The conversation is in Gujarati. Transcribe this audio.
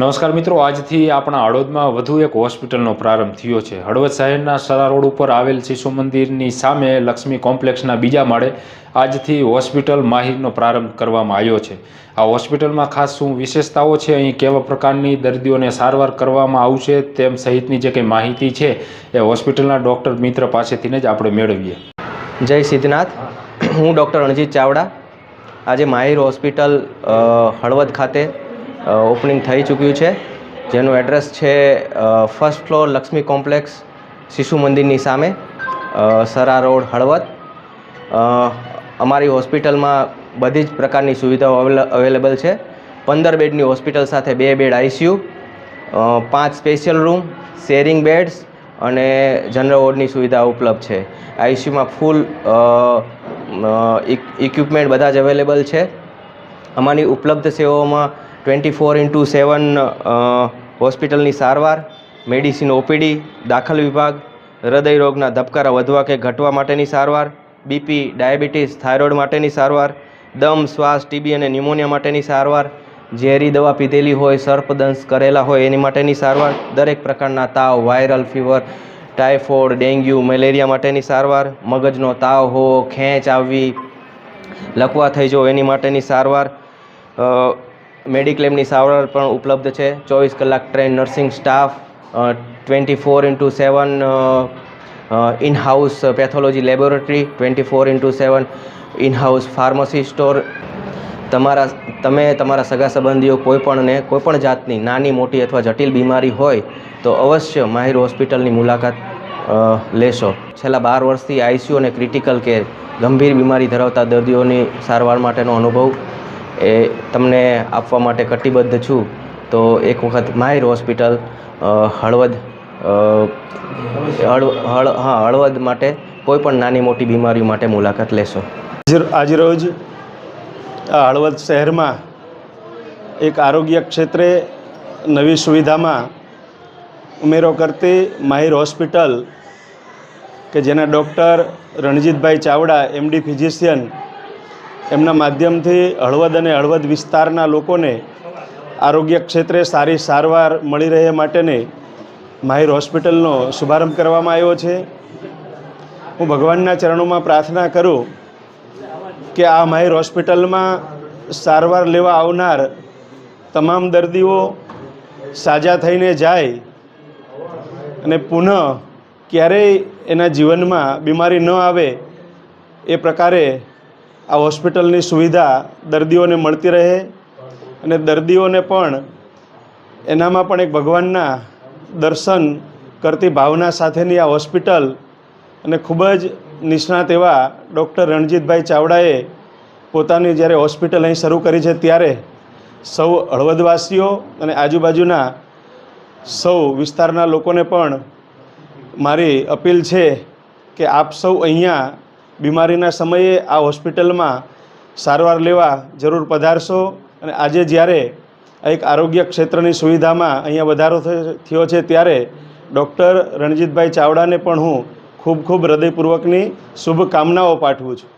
નમસ્કાર મિત્રો, આજથી આપણા હળવદમાં વધુ એક હોસ્પિટલનો પ્રારંભ થયો છે. હળવદ શહેરના સરા રોડ ઉપર આવેલ શિશુ મંદિરની સામે લક્ષ્મી કોમ્પ્લેક્સના બીજા માળે આજથી હોસ્પિટલ માહિરનો પ્રારંભ કરવામાં આવ્યો છે. આ હોસ્પિટલમાં ખાસ શું વિશેષતાઓ છે? અહીં કેવા પ્રકારની દર્દીઓને સારવાર કરવામાં આવશે તેમ સહિતની જે કંઈ માહિતી છે એ હોસ્પિટલના ડૉક્ટર મિત્ર પાસેથી જ આપણે મેળવીએ. જય સિદ્ધનાથ. હું ડૉક્ટર રણજીત ચાવડા. આજે માહિર હોસ્પિટલ હળવદ ખાતે ઓપનિંગ થઈ ચૂક્યું છે. જેનું એડ્રેસ છે ફર્સ્ટ ફ્લોર લક્ષ્મી કોમ્પ્લેક્સ, શિશુ મંદિરની સામે સરા રોડ, હળવદ. અમારી હોસ્પિટલમાં બધી જ પ્રકારની સુવિધાઓ અવેલેબલ છે. પંદર બેડની હોસ્પિટલ સાથે બે બેડ આઈસીયુ પાંચ સ્પેશિયલ રૂમ, શેરિંગ બેડ્સ અને જનરલ વોર્ડની સુવિધા ઉપલબ્ધ છે. આઈસીયુમાં ફૂલ ઇક્વિપમેન્ટ બધા જ અવેલેબલ છે. અમારી ઉપલબ્ધ સેવાઓમાં ટ્વેન્ટી ફોર ઇન્ટુ સેવન હોસ્પિટલની સારવાર, મેડિસિન ઓપીડી, દાખલ વિભાગ, હૃદય રોગના ધબકારા વધવા કે ઘટવા માટેની સારવાર, બીપી, ડાયાબિટીસ, થાઇરોઇડ માટેની સારવાર, દમ, શ્વાસ, ટીબી અને ન્યુમોનિયા માટેની સારવાર, ઝેરી દવા પીધેલી હોય સર્પદંશ કરેલા હોય એની માટેની સારવાર, દરેક પ્રકારના તાવ, viral fever, typhoid, dengue, malaria માટેની સારવાર, મગજનો તાવ હો ખેંચ આવવી, લકવા થઈ જવો એની માટેની સારવાર મેડિક્લેમની સારવાર પણ ઉપલબ્ધ છે. ચોવીસ કલાક train nursing staff twenty four into seven in house pathology laboratory twenty four into seven in house pharmacy store તમારા, તમે તમારા સગા સંબંધીઓ કોઈપણને કોઈપણ જાતની નાની, મોટી અથવા જટિલ બીમારી હોય તો અવશ્ય માહિર હોસ્પિટલની મુલાકાત લેશો. છેલ્લા બાર વર્ષથી આઈસીયુ અને ક્રિટિકલ કેર ગંભીર બીમારી ધરાવતા દર્દીઓની સારવાર માટેનો અનુભવ એ તમને આપવા માટે કટિબદ્ધ છું. તો એક વખત માહિર હોસ્પિટલ હળવદ હળ હા, હળવદ માટે કોઈપણ નાની મોટી બીમારીઓ માટે મુલાકાત લેશો. આજ- આજરોજ હળવદ શહેરમાં એક આરોગ્ય ક્ષેત્રે નવી સુવિધામાં ઉમેરો કરતી માહિર હોસ્પિટલ કે જેના doctor Ranjitbhai Chavda, MD physician એમના માધ્યમથી હળવદ અને હળવદ વિસ્તારના લોકોને આરોગ્ય ક્ષેત્રે સારી સારવાર મળી રહે માટેની માહિર હોસ્પિટલનો શુભારંભ કરવામાં આવ્યો છે. હું ભગવાનના ચરણોમાં પ્રાર્થના કરું કે આ માહિર હોસ્પિટલમાં સારવાર લેવા આવનાર તમામ દર્દીઓ સાજા થઈને જાય અને પુનઃ ક્યારેય એના જીવનમાં બીમારી ન આવે એ પ્રકારે આ હોસ્પિટલની સુવિધા દર્દીઓને મળતી રહે અને દર્દીઓને પણ એનામાં પણ એક ભગવાનના દર્શન કરતી ભાવના સાથેની આ હોસ્પિટલ અને ખૂબ જ નિષ્ણાત એવા ડૉક્ટર રણજીતભાઈ ચાવડાએ પોતાની જ્યારે હોસ્પિટલ અહીં શરૂ કરી છે ત્યારે સૌ હળવદવાસીઓ અને આજુબાજુના સૌ વિસ્તારના લોકોને પણ મારી અપીલ છે કે આપ સૌ અહીંયા બીમારીના સમયે આ હોસ્પિટલમાં સારવાર લેવા જરૂર પધારશો અને આજે જ્યારે એક આરોગ્ય ક્ષેત્રની સુવિધામાં અહીંયા વધારો થયો છે ત્યારે ડૉક્ટર રણજીતભાઈ ચાવડાને પણ હું ખૂબ ખૂબ હૃદયપૂર્વકની શુભકામનાઓ પાઠવું છું.